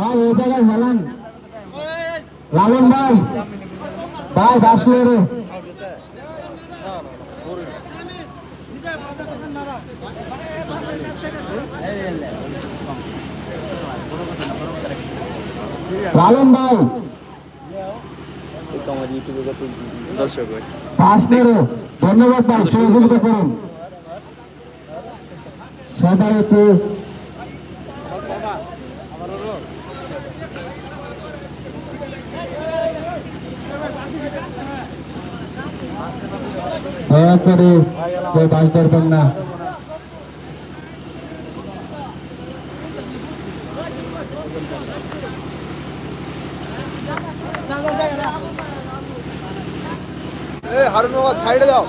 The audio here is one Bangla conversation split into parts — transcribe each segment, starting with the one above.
ভাই, এই জায়গায় হেলান লালন ভাই ভাই বাসলে রে। লালন ভাই ধন্যবাদ ভাই, সহযোগিতা করুন। সবাই একটু দয়া করে কেউ বাস ধরবেন না এই হারুন বাবা সাইডে যাও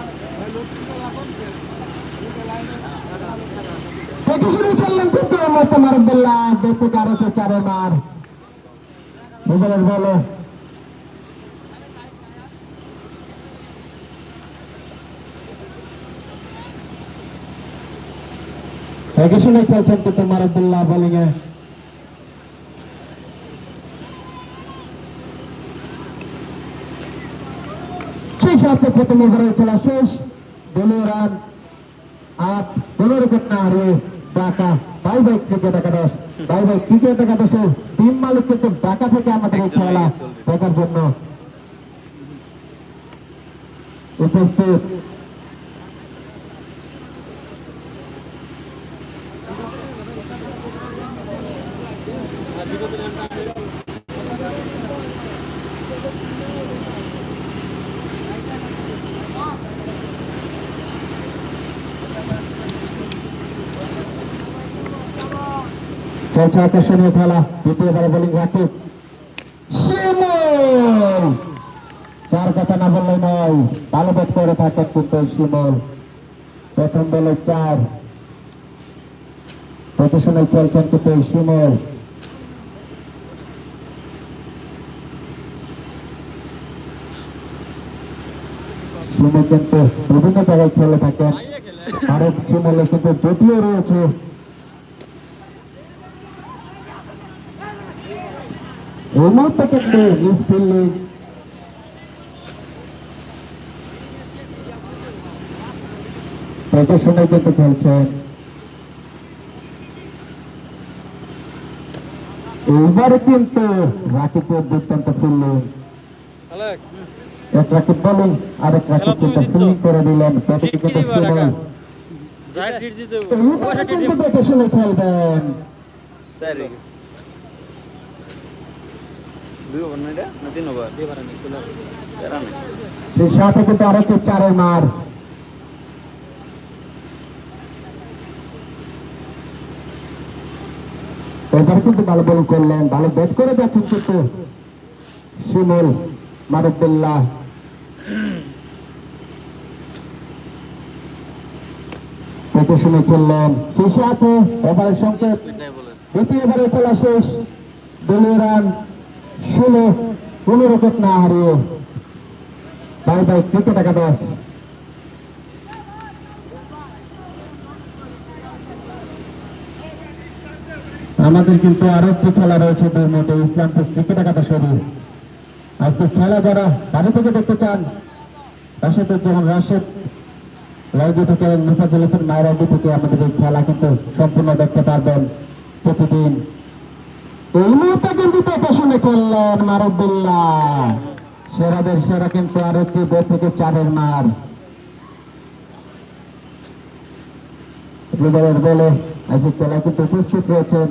দেখে শুনে চললেন কিন্তু মতো মারুদুল্লাহ দেখতে কারও চারে মার বুঝলেন বলো মারুদুল্লাহ বোলিং এ সেই সাথে প্রথম ওভারের খেলা শেষ। দলীয় রান। আট পনেরো উইকেট না হারিয়ে ঢাকা বাই বাই ক্রিকেট একাদশ। বাই বাই ক্রিকেট একাদশের টিম মালিক কিন্তু ঢাকা থেকে আমাদের এই খেলা দেখার জন্য। উপস্থিত। চলছে আকর্ষণীয় খেলা দ্বিতীয়বার বোলিং শিমুল! চার কথা না বললে নয়, ভালো ব্যাট করে থাকেন কিন্তু শিমুল। প্রথম বলে চার। পজিশনে চলছেন কিন্তু শিমুল। কিন্তু বিভিন্ন জায়গায় খেলে থাকেন। আরেক শিমুলে কিন্তু জটিও রয়েছে। এই মুহূর্তে কিন্তু মিস ফিল্ডিং খেলছেন এইবারে কিন্তু রাকিবের দুর্দান্ত ফিল্ডিং এক রাকিব বোলিং আরেক রাকিব কিন্তু ফিল্ডিং করে দিলেন কিন্তু খেলবেন দুই ওভার না এটা? না তিন ওভার? সেই সাথে কিন্তু আরেকটি চারের মার। এবারে কিন্তু ভালো বল করলেন ভালো ব্যাট করে যাচ্ছেন কিন্তু শিমুল মারুদুল্লাহ দেখে শুনে খেললেন। সেই সাথে এবারে সংকেত দ্বিতীয় খেলা শেষ দলীয় রান। ষোলো পনেরো উইকেট না হারিয়ে বাই বাই, ক্রিকেট একাদশ। আমাদের কিন্তু আরও একটি খেলা রয়েছে এর মধ্যে, ইসলামপুর ক্রিকেট একাদশ শরীর আজকে খেলা যারা বাড়ি থেকে দেখতে চান, রাশেদের যেমন রাশেদ রাইজি থেকে মুফাজুল হোসেন মায়েরাজি থেকে আমাদের এই খেলা কিন্তু সম্পূর্ণ দেখতে পারবেন প্রতিদিন। এই মুহূর্তে প্রকাশনে করলেন মারুদুল্লাহ সেরাদের সেরা কিন্তু আর একটি বের থেকে চারের মার। হৃদয়ের বলে আজকে খেলায় কিন্তু উপস্থিত রয়েছেন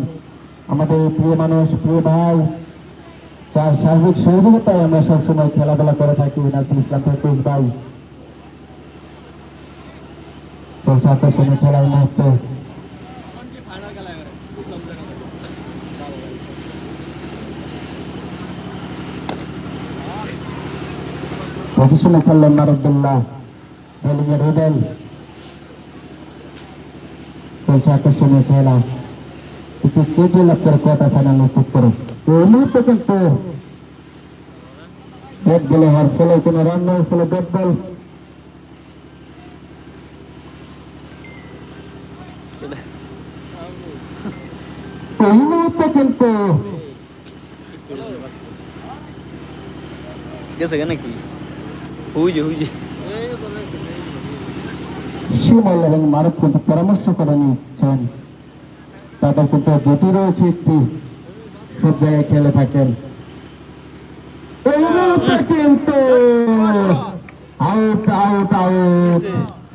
আমাদের প্রিয় মানুষ, প্রিয় ভাই, যার সার্বিক সহযোগিতায় আমরা সবসময় খেলাধুলা করে থাকি, নাজমুল ইসলাম ফেরদৌস ভাই। চলছে আকর্ষণীয় খেলার মুহূর্তে। পজিশনে খেললেন নারুদ্দুল্লাহ বোলিংয়ে রুবেল চলছে আকর্ষণীয় খেলা কিছু কেজি লক্ষের কোয়ার্টার ফাইনাল নিশ্চিত করে এই মুহূর্তে কিন্তু বলে হওয়ার ফলে কোনো রান নয় ফলে ব্যাট বল কিন্তু গেছে নাকি? কি হুই যে হুই যে শিমল এবং মারুফ কিন্তু পরামর্শ করে নিচ্ছেন তাদের কিন্তু জুটি রয়েছে একটি সব জায়গায় খেলে থাকেন। এই মুহূর্তে কিন্তু আউট আউট আউট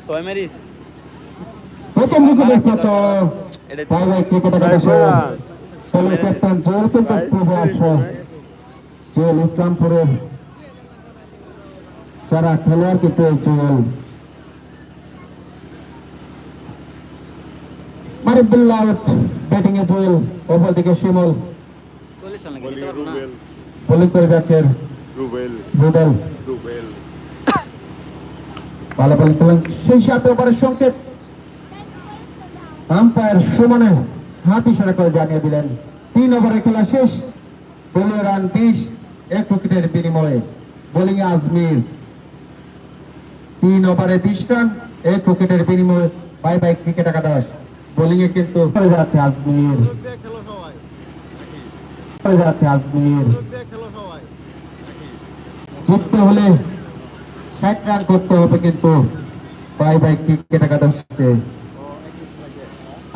ছয় মারিস প্রথম উইকেটের কত এটা ভাই ভাই ক্রিকেট ক্যাপ্টেন জোর কিন্তু পূর্বে আছে। ইসলামপুরের যারা খেলোয়াড় কিন্তু এই জুয়েল মারিবুল্লাহ ব্যাটিং এ জুয়েল ওপর দিকে শিমল। চল্লিশ রান লাগে দিতে পারব না বোলিং করে যাচ্ছেন রুবেল। রুবেল। রুবেল। ভালো বোলিং করলেন। সেই সাথে সংকেত। আম্পায়ার সুমনে হাত ইশারা করে জানিয়ে দিলেন তিন ওভারে খেলা শেষ। দলীয় রান বিশ এক উইকেটের বিনিময়ে। বোলিং আজমির তিন ওভারে বিশ রান। এক উইকেটের বিনিময়ে বাই বাই ক্রিকেট একাদশ। বোলিং এ কিন্তু যাচ্ছে আজমির যাচ্ছে আজমির জিততে হলে ষাট রান করতে হবে কিন্তু বাই বাই ক্রিকেট একাদশকে।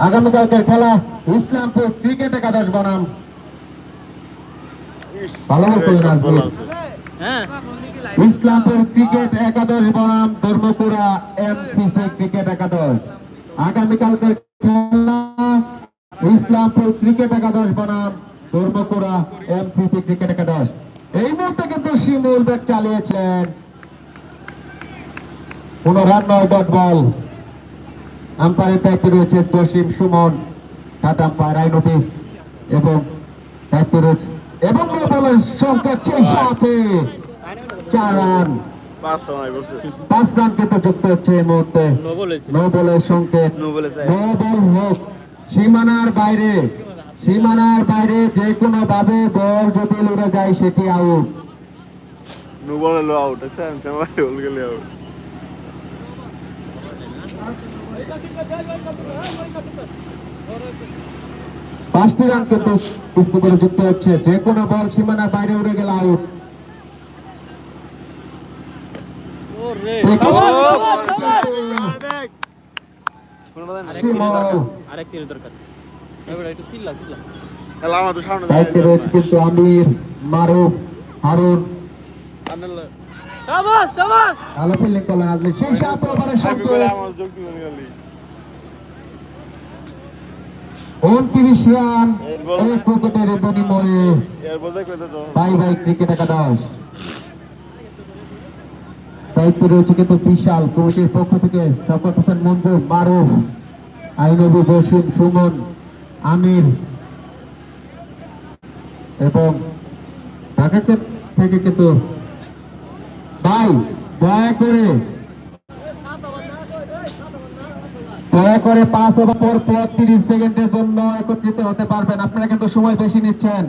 আগামীকালকের খেলা ইসলামপুর ক্রিকেট একাদশ বনাম। ভালো আজমির হ্যাঁ। ইসলামপুর ক্রিকেট একাদশ বনাম ধর্মপুরা এমসিসি ক্রিকেট একাদশ। আগামীকালকে খেলা ইসলামপুর ক্রিকেট একাদশ বনাম ধর্মপুরা এমসিসি ক্রিকেট একাদশ। এই মুহূর্তে কিন্তু শিমুল ব্যাট চালিয়েছেন কোন রান নয় ডট বল রয়েছে জসিম সুমন সাত আম্পায়ার আইনবি এবং দায়িত্বে রয়েছে এবং সংখ্যা সেই সাথে পাঁচ রান কিন্তু যুক্ত হচ্ছে এই মুহূর্তে। নো বলেছে নো বলের সংকেত হোক। সীমানার বাইরে। সীমানার বাইরে যে কোনো ভাবে বল যদি উড়ে যায় সেটি আউট নু বলে আউট আছে আমি বল গেলে আউট পাঁচটি রান কিন্তু যুক্ত হচ্ছে। যে কোনো বল সীমানার বাইরে উড়ে গেলে আউট ও রে শিমল আরেক তীরের দরকার এবার একটু চিল্লা চিল্লা এলা আমার মারুফ হারুন। ভালো ফিল্ডিং করলেন আজকে। সেই সাত উনত্রিশ রান। এক উইকেটের বিনিময়ে বাই বাই ক্রিকেট একাদশ। দায়িত্বে রয়েছে কিন্তু বিশাল কমিটির পক্ষ থেকে শকত হোসেন মঞ্জুর মারুফ আইনবী জসিম সুমন, আমির এবং ঢাকা থেকে কিন্তু ভাই, দয়া করে দয়া করে পাঁচ ওভার পর তিরিশ সেকেন্ডের জন্য একত্রিত হতে পারবেন। আপনারা কিন্তু সময় বেশি নিচ্ছেন।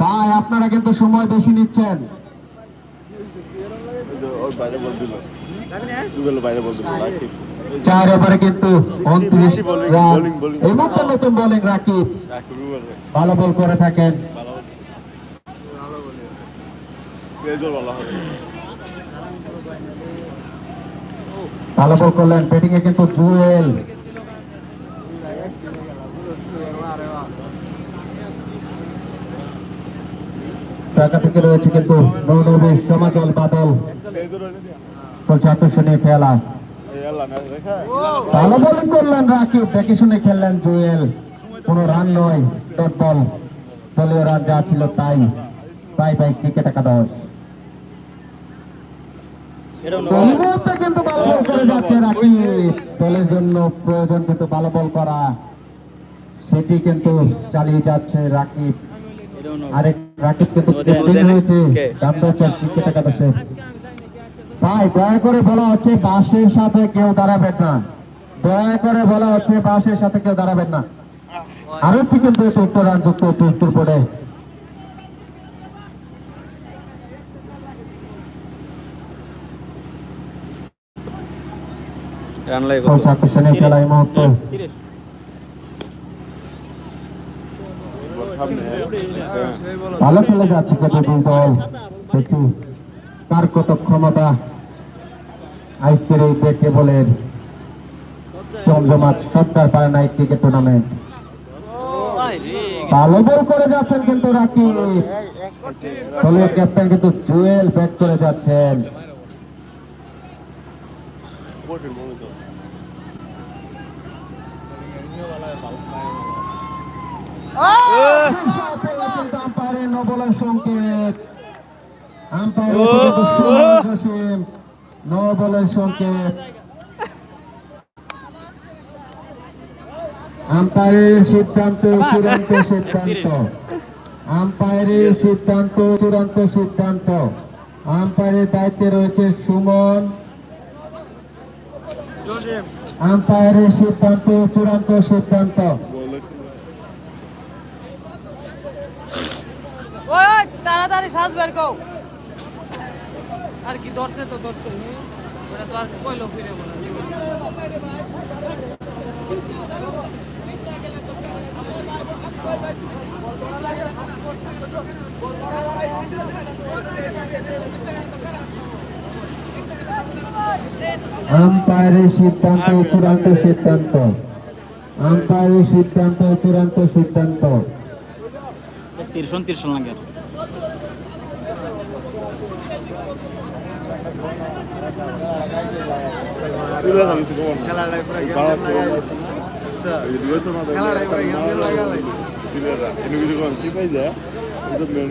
তাই আপনারা কিন্তু সময় বেশি নিচ্ছেন। বাইরে বল দিল। রুবেল বাইরে বল দিল রাখি চার ওভারে কিন্তু। এই মাত্র নতুন বোলিং রাকিব। ভালো বল করে থাকেন। ভালো বল করলেন ব্যাটিং এ কিন্তু জুয়েল ঢাকা থেকে রয়েছে কিন্তু নৌনবী সমাজল, বাদল। চলছে খেলা। ভালো বোলিং করলেন রাকিব। দেখে শুনে খেললেন জুয়েল। রান নয় বল দলীয় রান যা ছিল তাই তাই তাই ক্রিকেট একাদশ। কিন্তু ভালো করে যাচ্ছে দলের জন্য প্রয়োজন কিন্তু ভালো বল করা। সেটি কিন্তু চালিয়ে যাচ্ছে রাকিব। আরেক কে? তাই দয়া করে বলা হচ্ছে বাসের সাথে কেউ দাঁড়াবেন না। দয়া করে বলা হচ্ছে বাসের সাথে কেউ দাঁড়াবেন না। আরও একটি কিন্তু এতে উত্তর রান যুক্ত উত্তর পড়ে রান লাগে কত? চলছে আকর্ষণীয় খেলা এই মুহূর্তে তিরিশ সামনে ভালো খেলে যাচ্ছে কিন্তু দুই দল দেখি। কার কত ক্ষমতা? আজকের এই ব্যাটে বলের জমজমাট সর্দার পারে নাইট ক্রিকেট টুর্নামেন্ট ভালো বল করে যাচ্ছেন কিন্তু রাকিব। দলীয় ক্যাপ্টেন কিন্তু জুয়েল ব্যাট করে যাচ্ছেন। মনে আম্পায়ারের সিদ্ধান্ত চূড়ান্ত সিদ্ধান্ত আম্পায়ারের সিদ্ধান্ত চূড়ান্ত দায়িত্বে রয়েছে সুমন আম্পায়ারের সিদ্ধান্ত চূড়ান্ত সিদ্ধান্ত ওই তাড়াতাড়ি শ্বাস বের কও আর কি ধরছে তো ধরছে ওটা তো আর কইলো ফিরে বলা আম্পায়ারের সিদ্ধান্ত, চূড়ান্ত সিদ্ধান্ত। আম্পায়ারের সিদ্ধান্ত, চূড়ান্ত সিদ্ধান্ত। তিরশন তিরিশন লাগে। চলে যাবে কিছু কমার খেলাটাই পুরো আচ্ছা এই দুই বছর না খেলাটাই পুরো গেম গেম লাগা লাগে সিলেরা এনে কিছু কোন কি পাই যায় এটা মেন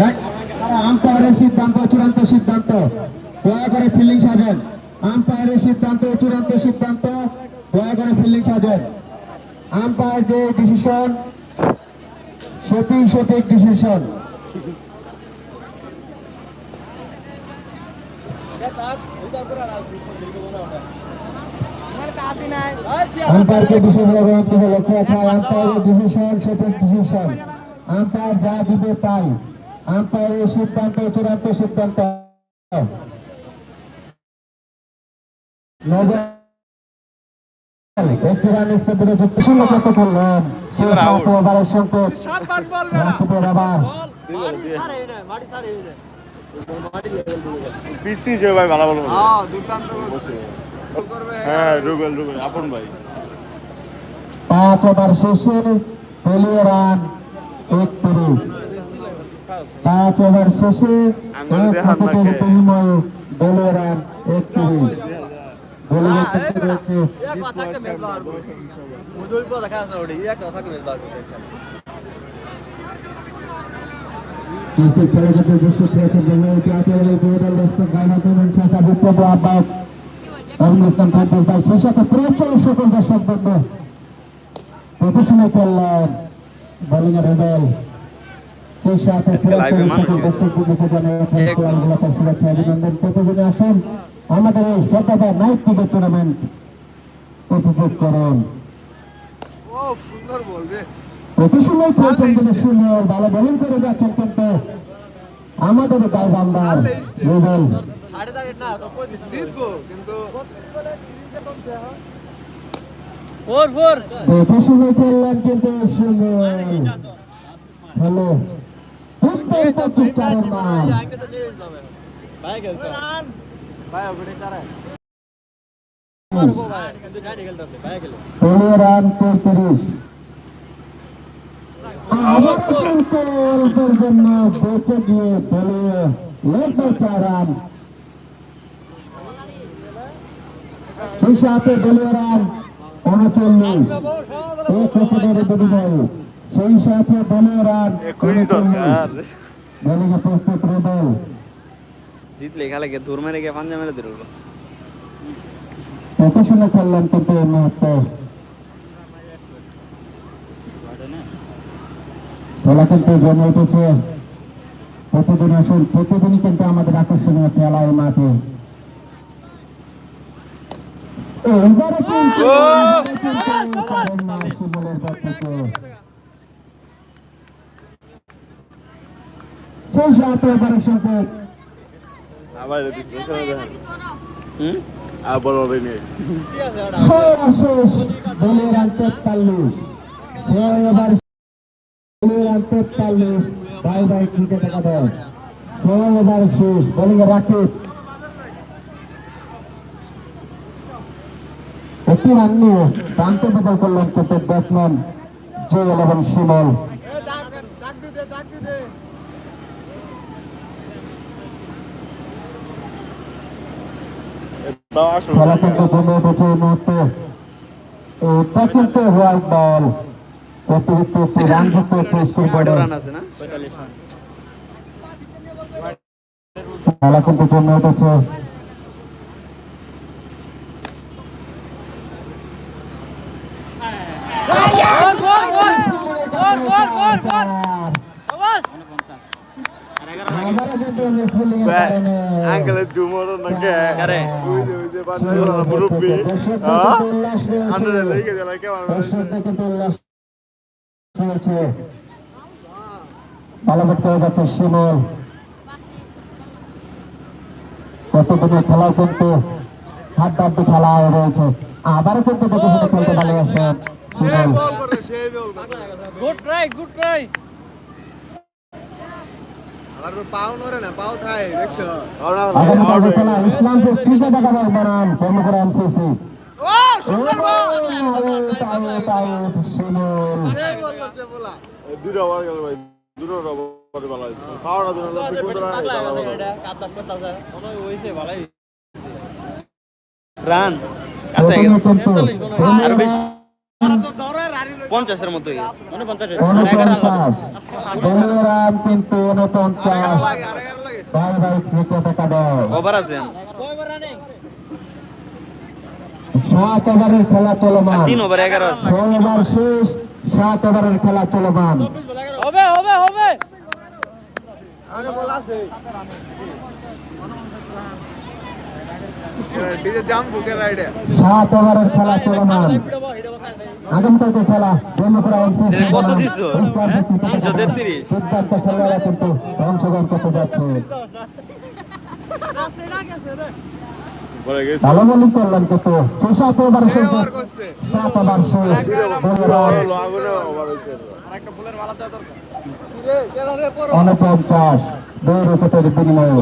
এক, আম্পায়ারের সিদ্ধান্ত চূড়ান্ত সিদ্ধান্ত দয়া করে ফিল্ডিং সাজেন আম্পায়ারের সিদ্ধান্ত চূড়ান্ত সিদ্ধান্ত দয়া করে ফিল্ডিং সাজেন আম্পায়ার যে ডিসিশন সঠিক সঠিক ডিসিশন আম্পায়ারকে বিশেষ অবগত হলো কোথায় আম্পায়ারের ডিসিশন সঠিক ডিসিশন আম্পায়ার যা দিবে তাই। আম্পায়ারের সিদ্ধান্ত, চূড়ান্ত সিদ্ধান্ত। নজর পিস্তি যে ভাই ভালো ভালো হ্যাঁ দুর্দান্ত করছে। হ্যাঁ রুবেল রুবেল আপন ভাই। পাঁচ ওভার শেষে দলীয় রান একত্রিশ পাঁচ ওভার শেষে এক? দলীয় রান এক কথা থাকে মেল বার মুজুল পো দেখা আছে ওডি এক কথা থাকে মেল বার কৃষি খেলে যেতে উপস্থিত হয়েছে জাতীয় উপজেলার দর্শক গায়না শাখা বিপ্লব আহ্বায়ক অভিনন্দন ফাদ্দাস ভাই সেই সাথে পঞ্চাশ সকল দর্শক বন্ধু। প্রদর্শনী করলেন বোলিং এর রেবেল সেই সাথে পঞ্চাশ সকল দর্শক বন্ধুকে জানাই শুভেচ্ছা অভিনন্দন। প্রতিদিনে আসুন। আমাদের এই সততা নাইট টুর্নামেন্ট উপভোগ করুন। ও সুন্দর বল রে। প্রতি সময় সুন্দর ভালো বোলিং করে যাচ্ছেন কিন্তু আমাদের গাই বান্দার রুবেল প্রতি সময় খেললেন কিন্তু সুন্দর। হ্যালো ভাই খেলছে। জন্য বেঁচে গিয়ে দলীয় লড়বে রান সাথে দলীয় রান উনচল্লিশ এক উইকেটের বিনিময়ে সেই সাথে দলীয় রান একুশ দরকার। প্রস্তুত রেবেল জিতলে খেলে গিয়ে দূর মেরে গিয়ে পাঞ্জা মেরে দিল প্রকাশনা করলেন কিন্তু এই মুহূর্তে। খেলা কিন্তু জমে উঠেছে। প্রতিদিন আসুন প্রতিদিনই কিন্তু আমাদের আকর্ষণীয় খেলা এই মাঠে। এইবারে কিন্তু এইবারে কিন্তু পারেন না শিমুলের পর থেকে। সেই সাথে এবারের সাথে আবার হুম আবার বাই বাই ক্রিকেট একাদশ ছয় ওভার শেষ বোলিং রাকিব একটি রান নিয়ে প্রান্তে বদল করলেন ক্রিকেট ব্যাটসম্যান জুয়েল এবং শিমল। খেলা কিন্তু জমে উঠেছে এই মুহূর্তে। এটা কিন্তু হোয়াইট বল। অতিরিক্ত একটি রান যুক্ত হচ্ছে স্কুল বোর্ডে খেলা কিন্তু জমে উঠেছে। জুমর নাকি মুরব্বি। লেগে গেল কেমন করতে শিমল খেলাও কিন্তু হাড্ডাহাড্ডি খেলা রয়েছে আবারও কিন্তু দেখে শুনে খেলতে ভালোবাসে। Shimol good try good try আগামীকাল খেলা ইসলামপুর ক্রিকেট একাদশ বনাম কর্মকরা এমসিসি দুটো ওভার গেল ভাই দুটো ওভার ভালো পাওয়াটা দুটো রান আর বেশি। রানি পঞ্চাশের মতো মানে কিন্তু ওভার আছে সাত ওভারের খেলা চলমান। তিন ওভার এগারো ছয় ওভার শেষ সাত ওভারের খেলা চলমান। হবে হবে হবে। আরে বল আছে। সাত ওভারের খেলা চলমান। আগামীকালকে খেলা ব্রহ্মপুরা এমসিসি এটা কত দিছো? হ্যাঁ? 333 সিদ্ধান্ত খেলোয়াড়রা কিন্তু অংশগ্রহণ করতে যাচ্ছে। ভালো বোলিং করলেন কিন্তু। সাত ওভার শেষ সাত ওভার শেষ। পড়ো উনপঞ্চাশ দুই বিনিময়ে।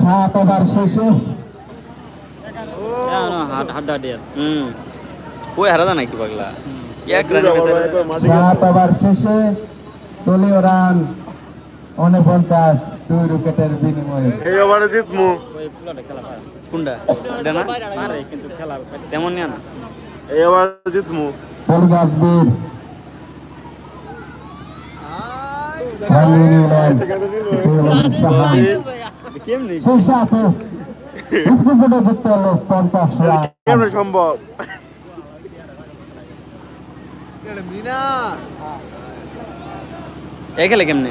সাত ওভার শেষে হুম। কই হারাদা নাকি পাগলা? এক রান দুটো ওভার একবার মাটি সাত ওভার শেষে দলীয় রান উনপঞ্চাশ দুই উইকেটের বিনিময়ে। এই ওভারে জিতমু। কোনটা? এটা না তেমন নিয়ে না। এই ওভারে জিতমু। বোলিং আসবির ভাঙিয়ে কেমনি? কেমন সম্ভব? মিনা। এখানে কেমনি?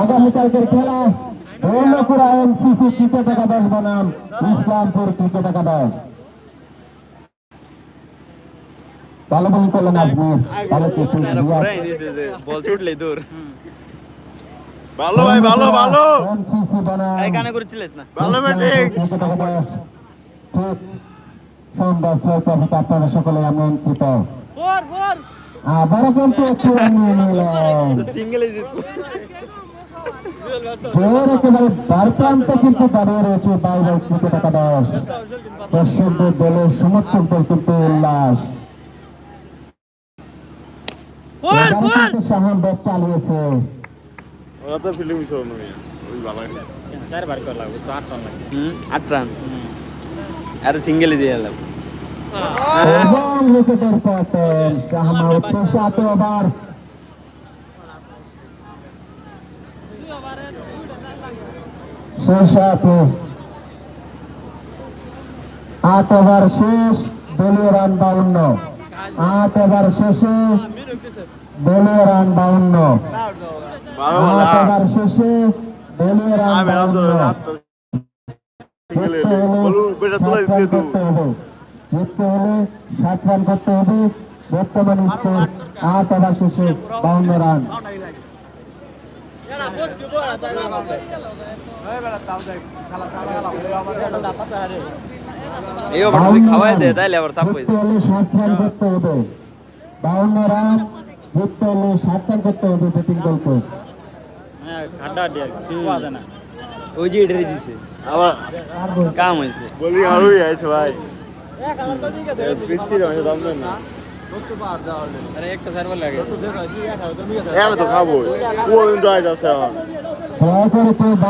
আগামীকালকের খেলা ব্রহ্মপুরা এমসিসি ক্রিকেট একাদশ বনাম ইসলামপুর ক্রিকেট একাদশ। ভালো বোলিং করলেন আজমির ভালো কিছু বল দূর। ভালো ভাই ভালো ভালো। কানে করেছিলিস না? ভালো ব্যাটিং। ক্রিকেট একাদশ ঠিক। সন্ধ্যা ছয়টা থেকে আপনারা সকলে আমন্ত্রিত ফোর ফোর। আবারও কিন্তু একটু রান নিয়ে নিলেন। সিঙ্গেলে জিতবো। জোর একেবারে বার কিন্তু দাঁড়িয়ে রয়েছে বাইরে ক্রিকেট একাদশ দর্শকদের দলের সমর্থকদের কিন্তু উল্লাস। ফোর এবারে ফোর কিন্তু শাহান ব্যাট চালিয়েছে। ওরা তো ফিল্ডিং মিশন নয় ওই ভালো হুম আট রান? আর সিঙ্গেলে দিয়ে এলাম। এবং উইকেটের পতন শাহানুর সাত ওভার। শেষাত আট ওভার শেষ দলীয় রান বাউন্ন আট ওভার শেষে দলীয় রান বাউন্ন। শেষে দলীয় রান জিততে হলে সাত রান করতে হবে। বর্তমান স্কোর আট ওভার শেষে বাউন্ন রান। এই এই ওভার যদি খাওয়াই দেয় তাহলে আবার চাপ হয়ে যায়। সাত রান করতে হবে। বাউন্ন রান জিততে হলে সাত রান করতে হবে ব্যাটিং দলকে। ওই যে এটারে দিছে। আবার। কাম হয়েছে। বলি আরোই আছে ভাই। তো পিচ্ছি রয়েছে দাম না। একটা খাব আছে আমার